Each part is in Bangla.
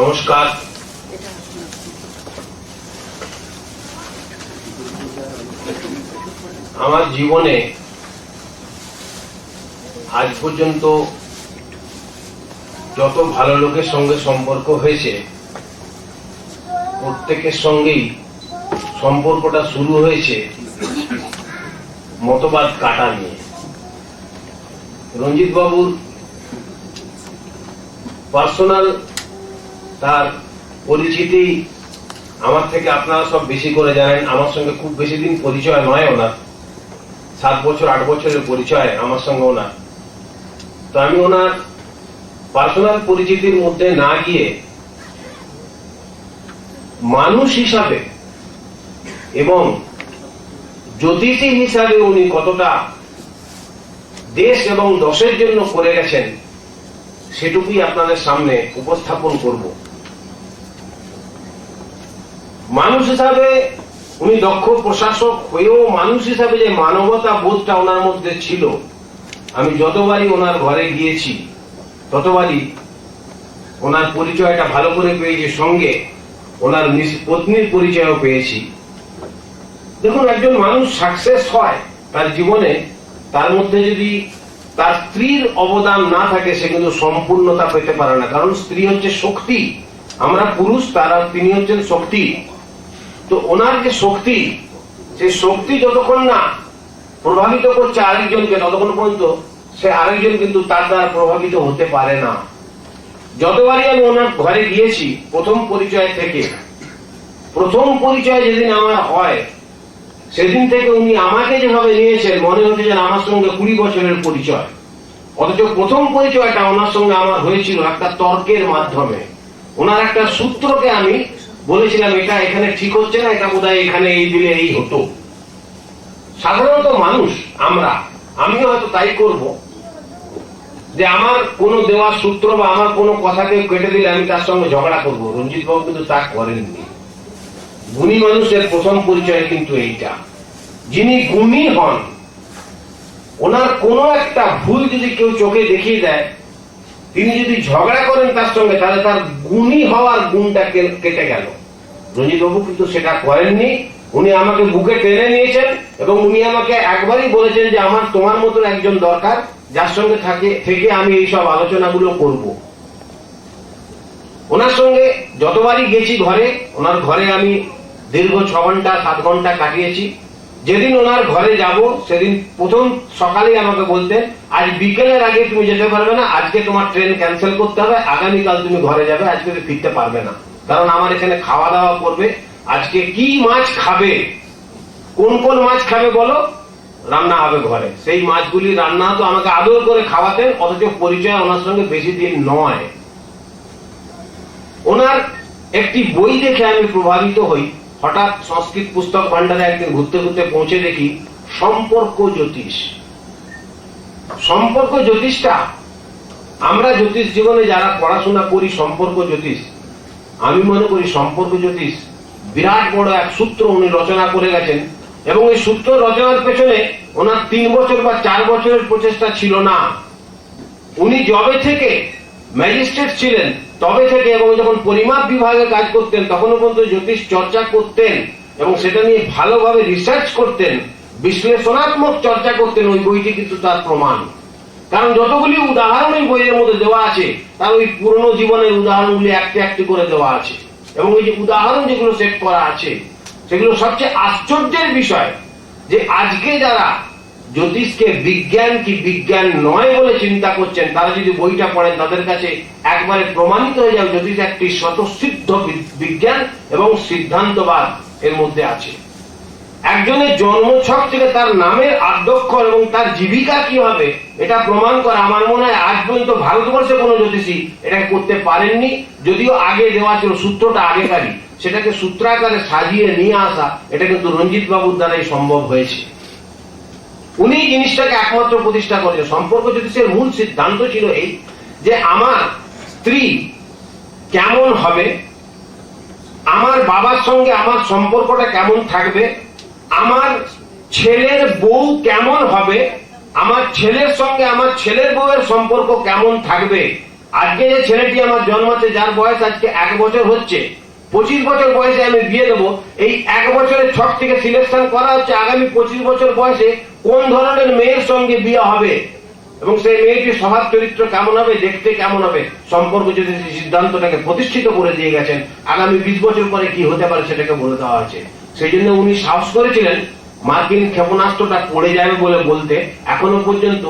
নমস্কার। আমার জীবনে আজ পর্যন্ত যত ভালো লোকের সঙ্গে সম্পর্ক হয়েছে, প্রত্যেকের সঙ্গেই সম্পর্কটা শুরু হয়েছে মতবাদ কাটা নিয়ে। রঞ্জিত বাবুর পার্সোনাল তার পরিচিতি আমার থেকে আপনারা সব বেশি করে জানেন। আমার সঙ্গে খুব বেশি দিন পরিচয় নয় ওনার সাত বছর, আট বছরের পরিচয় আমার সঙ্গে ওনার তো আমি ওনার পার্সোনাল পরিচিতির মধ্যে না গিয়ে মানুষ হিসাবে এবং জ্যোতিষী হিসাবে উনি কতটা দেশ এবং দশের জন্য করে গেছেন, সেটুকুই আপনাদের সামনে উপস্থাপন করব। মানুষ হিসাবে উনি দক্ষ প্রশাসক হয়েও মানুষ হিসাবে যে মানবতা বোধটা ওনার মধ্যে ছিল, আমি যতবারই ওনার ঘরে গিয়েছি, ততবারই ওনার পরিচয়টা ভালো করে পেয়েছি, সঙ্গে ওনার পত্নীর পরিচয়ও পেয়েছি। দেখুন, একজন মানুষ সাকসেস হয় তার জীবনে, তার মধ্যে যদি তার স্ত্রীর অবদান না থাকে, সে কিন্তু সম্পূর্ণতা পেতে পারে না। কারণ স্ত্রী হচ্ছে শক্তি, আমরা পুরুষ, তারা, তিনি হচ্ছেন শক্তি। তো ওনার যে শক্তি সেই শক্তি যতক্ষণ না প্রভাবিত করছে আরেকজনকে ততক্ষণ পর্যন্ত সে আরেকজন কিন্তু তার দ্বারা প্রভাবিত হতে পারে না। যতবারই আমি ওনার ঘরে গিয়েছি, প্রথম পরিচয় থেকে, প্রথম পরিচয় যেদিন আমার হয়, সেদিন থেকে উনি আমাকে যেভাবে নিয়েছেন, মনে হচ্ছে যেন আমার সঙ্গে কুড়ি বছরের পরিচয়। অথচ প্রথম পরিচয়টা ওনার সঙ্গে আমার হয়েছিল একটা তর্কের মাধ্যমে। ওনার একটা সূত্রকে আমি বলেছিলাম, এটা এখানে ঠিক হচ্ছে না, এটা বোধহয় এখানে এই দিলে এই হতো। সাধারণত মানুষ, আমরা, আমিও হয়তো তাই করব। যে আমার কোনো দেওয়ার সূত্র বা আমার কোনো কথাকে কেটে দিলে আমি তার সঙ্গে ঝগড়া করব। রঞ্জিত বাবু কিন্তু তা করেননি। গুণী মানুষের প্রথম পরিচয় কিন্তু এইটা। যিনি গুণী হন, ওনার কোনো একটা ভুল যদি কেউ চোখে দেখিয়ে দেয়, তিনি যদি ঝগড়া করেন তার সঙ্গে, তাহলে তার গুণী হওয়ার গুণটা কেটে গেল। রঞ্জিত বাবু কিন্তু সেটা করেননি, উনি আমাকে বুকে টেনে নিয়েছেন এবং উনি আমাকে একবারই বলেছেন যে আমার তোমার মতো একজন দরকার, যার সঙ্গে থাকে, থেকে আমি এইসব আলোচনাগুলো করব। ওনার সঙ্গে যতবারই গেছি ঘরে, ওনার ঘরে আমি দীর্ঘ ছ ঘণ্টা, সাত ঘণ্টা কাটিয়েছি। যেদিন ওনার ঘরে যাব, সেদিন প্রথম সকালেই আমাকে বলতেন, আজ বিকেলের আগে তুমি যেতে পারবে না, আজকে তোমার ট্রেন ক্যান্সেল করতে হবে, আগামীকাল তুমি ঘরে যাবে, আজকে তুমি ফিরতে পারবে না। কারণ আমার এখানে খাওয়া দাওয়া করবে। আজকে কি মাছ খাবে? কোন কোন মাছ খাবে বলো? রান্না হবে ঘরে। সেই মাছগুলি রান্না তো আমাকে আদর করে খাওয়াতেন, অথচ পরিচয় ওনার সঙ্গে বেশি দিন নয়। ওনার একটি বই দেখে আমি প্রভাবিত হই। হঠাৎ সংস্কৃত পুস্তক ভান্ডারে একদিন ঘুরতে ঘুরতে পৌঁছে দেখি, সম্পর্ক জ্যোতিষ। সম্পর্ক জ্যোতিষটা, আমরা জ্যোতিষ জীবনে যারা পড়াশোনা করি, সম্পর্ক জ্যোতিষ আমি মনে করি সম্পর্ক জ্যোতিষ বিরাট বড় এক সূত্র উনি রচনা করে গেছেন, এবং এই সূত্র রচনার পেছনে ওনার তিন বছর বা চার বছরের প্রচেষ্টা ছিল না। উনি জবে থেকে ম্যাজিস্ট্রেট ছিলেন, তবে থেকে এবং যখন পরিমাপ বিভাগে কাজ করতেন, তখনও পর্যন্ত জ্যোতিষ চর্চা করতেন এবং সেটা নিয়ে ভালোভাবে রিসার্চ করতেন, বিশ্লেষণাত্মক চর্চা করতেন, ওই বইটি কিন্তু তার প্রমাণ। কারণ যতগুলি উদাহরণ এই বইয়ের মধ্যে দেওয়া আছে, তার ওই পুরনো জীবনের উদাহরণগুলি একটি একটি করে দেওয়া আছে। এবং এই যে উদাহরণ যেগুলো সেট করা আছে, সেগুলো সবচেয়ে আশ্চর্যের বিষয় যে আজকে যারা জ্যোতিষকে বিজ্ঞান কি বিজ্ঞান নয় বলে চিন্তা করছেন, তারা যদি বইটা পড়েন, তাদের কাছে একবারে প্রমাণিত হয়ে যাবে জ্যোতিষ একটি স্বতঃসিদ্ধ বিজ্ঞান এবং সিদ্ধান্তবাদ এর মধ্যে আছে। একজনের জন্মছক থেকে তার নামের আদ্যক্ষর এবং তার জীবিকা কি হবে, এটা প্রমাণ করা আমার মনে হয় আজ পর্যন্ত ভারতবর্ষে কোনো জ্যোতিষী এটা করতে পারেননি। যদিও আগে দেওয়া ছিল সূত্রটা আগেকারই, সেটাকে সূত্রাকারে সাজিয়ে নিয়ে আসা, এটা কিন্তু রঞ্জিত বাবুর দ্বারাই সম্ভব হয়েছে। উনি জিনিসটাকে একমাত্র প্রতিষ্ঠা করেছেন। সম্পর্ক জ্যোতিষের মূল সিদ্ধান্ত ছিল এই যে আমার স্ত্রী কেমন হবে, আমার বাবার সঙ্গে আমার সম্পর্কটা কেমন থাকবে আমার ছেলের বউ কেমন হবে? আমার ছেলের সঙ্গে আমার ছেলের বউয়ের সম্পর্ক কেমন থাকবে? আজকে যে ছেলেটি আমার জন্মাচ্ছে যার বয়স আজকে এক বছর হচ্ছে, পঁচিশ বছর বয়সে আমি বিয়ে দেবো। এই এক বছরের ছক থেকে সিলেকশন করা হচ্ছে আগামী পঁচিশ বছর বয়সে কোন ধরনের মেয়ের সঙ্গে বিয়ে হবে? এবং সেই মেয়েটির স্বভাব চরিত্র কেমন হবে, দেখতে কেমন হবে? সম্পর্ক যদি সিদ্ধান্তটাকে প্রতিষ্ঠিত করে দিয়ে গেছেন, আগামী বিশ বছর পরে কি হতে পারে সেটাকে বলে দেওয়া আছে সেই জন্য উনি সাহস করেছিলেন মার্কিন ক্ষেপণাস্ত্রটা পড়ে যাবে বলে বলতে। এখনও পর্যন্ত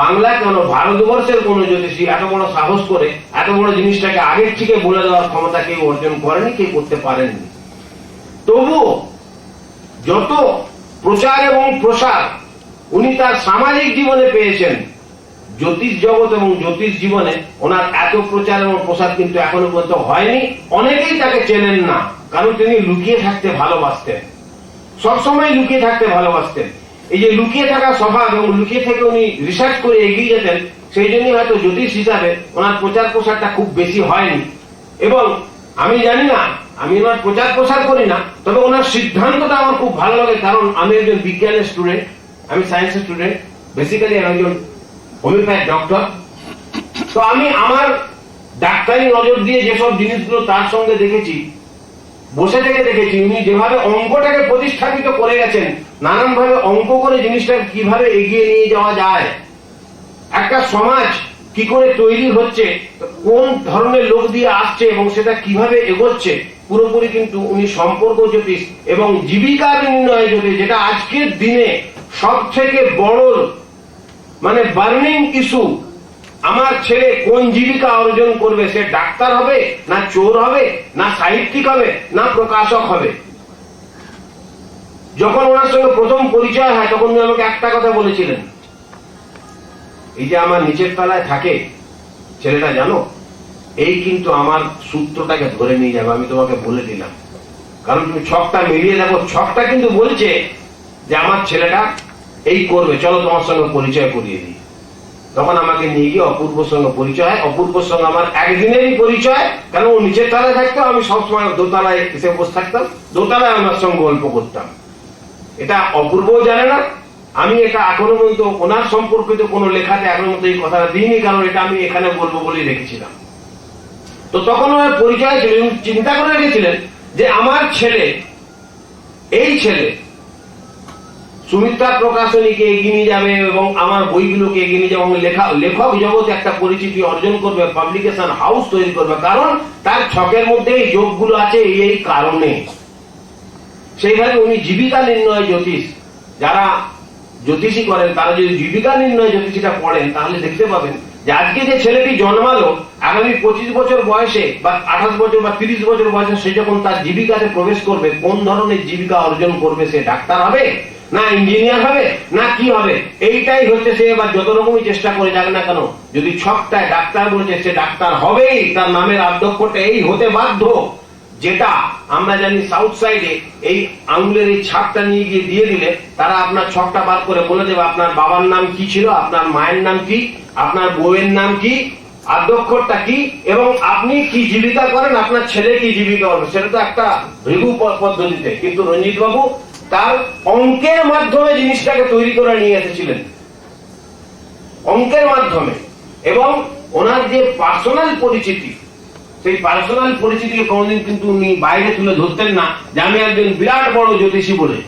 বাংলা কেন ভারতবর্ষের কোন জ্যোতিষী এত বড় সাহস করে এত বড় জিনিসটাকে আগের থেকে বলে দেওয়ার ক্ষমতা কেউ অর্জন করেনি, কেউ করতে পারেননি। তবুও যত প্রচার এবং প্রসার উনি তার সামাজিক জীবনে পেয়েছেন, জ্যোতিষ জগৎ এবং জ্যোতিষ জীবনে ওনার এত প্রচার এবং প্রসার কিন্তু এখনও পর্যন্ত হয়নি। অনেকেই তাকে চেনেন না। কারণ তিনি লুকিয়ে থাকতে ভালোবাসতেন। সবসময় লুকিয়ে থাকতে ভালোবাসতেন। এই যে লুকিয়ে থাকা স্বভাব এবং লুকিয়ে থেকে উনি রিসার্চ করে এগিয়ে যেতেন, সেই জন্যই হয়তো জ্যোতিষ হিসাবে ওনার প্রচার প্রসারটা খুব বেশি হয়নি। এবং আমি জানি না, আমি ওনার প্রচার প্রসার করি না, তবে ওনার সিদ্ধান্তটা আমার খুব ভালো লাগে, কারণ আমি একজন বিজ্ঞানের স্টুডেন্ট আমি সায়েন্সের স্টুডেন্ট বেসিক্যালি আমি একজন হোমিওপ্যাথ ডক্টর তো আমি আমার ডাক্তারি নজর দিয়ে যেসব জিনিসগুলো তার সঙ্গে দেখেছি বসে থেকে দেখেছি, উনি যেভাবে অঙ্কটাকে প্রতিস্থাপিত করে গেছেন নানান ভাবে অঙ্ক করে জিনিসটা কীভাবে এগিয়ে নিয়ে যাওয়া যায়। একটা সমাজ কি করে তৈরি হচ্ছে, কোন ধরনের লোক দিয়ে আসছে এবং সেটা কীভাবে এগোচ্ছে, পুরোপুরি কিন্তু উনি সম্পর্ক জ্যোতিষ এবং জীবিকা নির্ণয় জ্যোতিষ, যেটা আজকের দিনে সব থেকে বড় মানে বার্নিং ইস্যু আমার ছেলে কোন জীবিকা অর্জন করবে? সে ডাক্তার হবে, না চোর হবে, না সাহিত্যিক হবে, না প্রকাশক হবে? যখন ওনার সঙ্গে প্রথম পরিচয় হয়, তখন উনি আমাকে একটা কথা বলেছিলেন। এই যে আমার নিচের তলায় থাকে, ছেলেটা জানো? এই কিন্তু আমার সূত্রটাকে ধরে নিয়ে যাবে, আমি তোমাকে বলে দিলাম। কারণ তুমি ছকটা মিলিয়ে দেখো, ছকটা কিন্তু বলছে যে আমার ছেলেটা এই করবে। চলো তোমার সঙ্গে পরিচয় করিয়ে দিই। তখন আমাকে নিয়ে গিয়ে অপূর্বর সঙ্গে পরিচয় হয়। অপূর্বর সঙ্গে আমার একদিনেরই পরিচয়, কেন ও নিচের তলায় থাকতো, আমি সবসময় দোতলায় এসে বসে থাকতাম, দোতলায় আমার সঙ্গে গল্প করতাম। এটা অপূর্বও জানে না, আমি এটা এখনও পর্যন্ত ওনার সম্পর্কিত কোনো লেখাতে এখনও পর্যন্ত এই কথাটা দিইনি, কারণ এটা আমি এখানে বলব বলেই রেখেছিলাম। তো তখন ওনার পরিচয় ছিল চিন্তা করে রেখেছিলেন যে আমার ছেলে, এই ছেলে সুমিত্রা প্রকাশনীকে এগিয়ে নিয়ে যাবে এবং আমার বইগুলোকে এগিয়ে নিয়ে যাবে। এবং লেখা, লেখক জগতে একটা পরিচিতি অর্জন করবে পাবলিকেশন হাউস তৈরি করবে। কারণ তার ছকের মধ্যে এই যোগগুলো আছে এই এই কারণে। সেইভাবে উনি জীবিকা নির্ণয় জ্যোতিষ। যারা জ্যোতিষী করেন, তারা যদি জীবিকা নির্ণয় জ্যোতিষীটা পড়েন, তাহলে দেখতে পাবেন যে আজকে যে ছেলেটি জন্মালো, আগামী পঁচিশ বছর বয়সে বা আঠাশ বছর বা তিরিশ বছর বয়সে সে যখন তার জীবিকাতে প্রবেশ করবে, কোন ধরনের জীবিকা অর্জন করবে, সে ডাক্তার হবে? না ইঞ্জিনিয়ার হবে, না কি হবে, এইটাই হচ্ছে সে এবার যত রকমই চেষ্টা করে যাক না কেন, যদি ছকটায় ডাক্তার বলছে সে ডাক্তার হবেই, তার নামের আদ্যক্ষরটা এই হতে বাধ্য। যেটা আমরা জানি সাউথ সাইডে এই আঙুলের এই ছাপটা নিয়ে গিয়ে দিয়ে দিলে, তারা আপনার ছকটা বার করে বলে দেবে, আপনার বাবার নাম কি ছিল, আপনার মায়ের নাম কি, আপনার বউয়ের নাম কি, আদ্যক্ষরটা কি, এবং আপনি কি জীবিকা করেন, আপনার ছেলে কি জীবিকা করবে সেটা তো একটা প- পদ্ধতিতে। কিন্তু রঞ্জিত বাবু তার অঙ্কের মাধ্যমে জিনিসটাকে তৈরি করে নিয়ে এসেছিলেন। অঙ্কের মাধ্যমে। এবং ওনার যে পার্সোনাল পরিচিতি, সেই পার্সোনাল পরিচিতিকে কোনোদিন কিন্তু উনি বাইরে তুলে ধরতেন না, যে আমি একজন বিরাট বড় জ্যোতিষী বলে।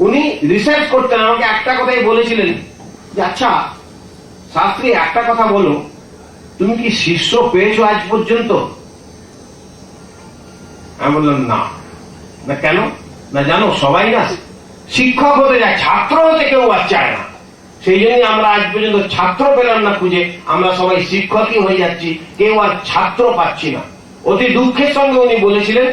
উনি রিসার্চ করতেন, আমাকে একটা কথাই বলেছিলেন, যে আচ্ছা শাস্ত্রী, একটা কথা বলো, তুমি কি শিষ্য পেয়েছ আজ পর্যন্ত? আমি বললাম, না। না কেন? না জানো, সবাই না শিক্ষক হতে যায় ছাত্র হতে কেউ আর চায় না। সেই জন্যই আমরা আজ পর্যন্ত ছাত্র পেলাম না খুঁজে, আমরা সবাই শিক্ষকই হয়ে যাচ্ছি, কেউ আর ছাত্র পাচ্ছি না। অতি দুঃখের সঙ্গে উনি বলেছিলেন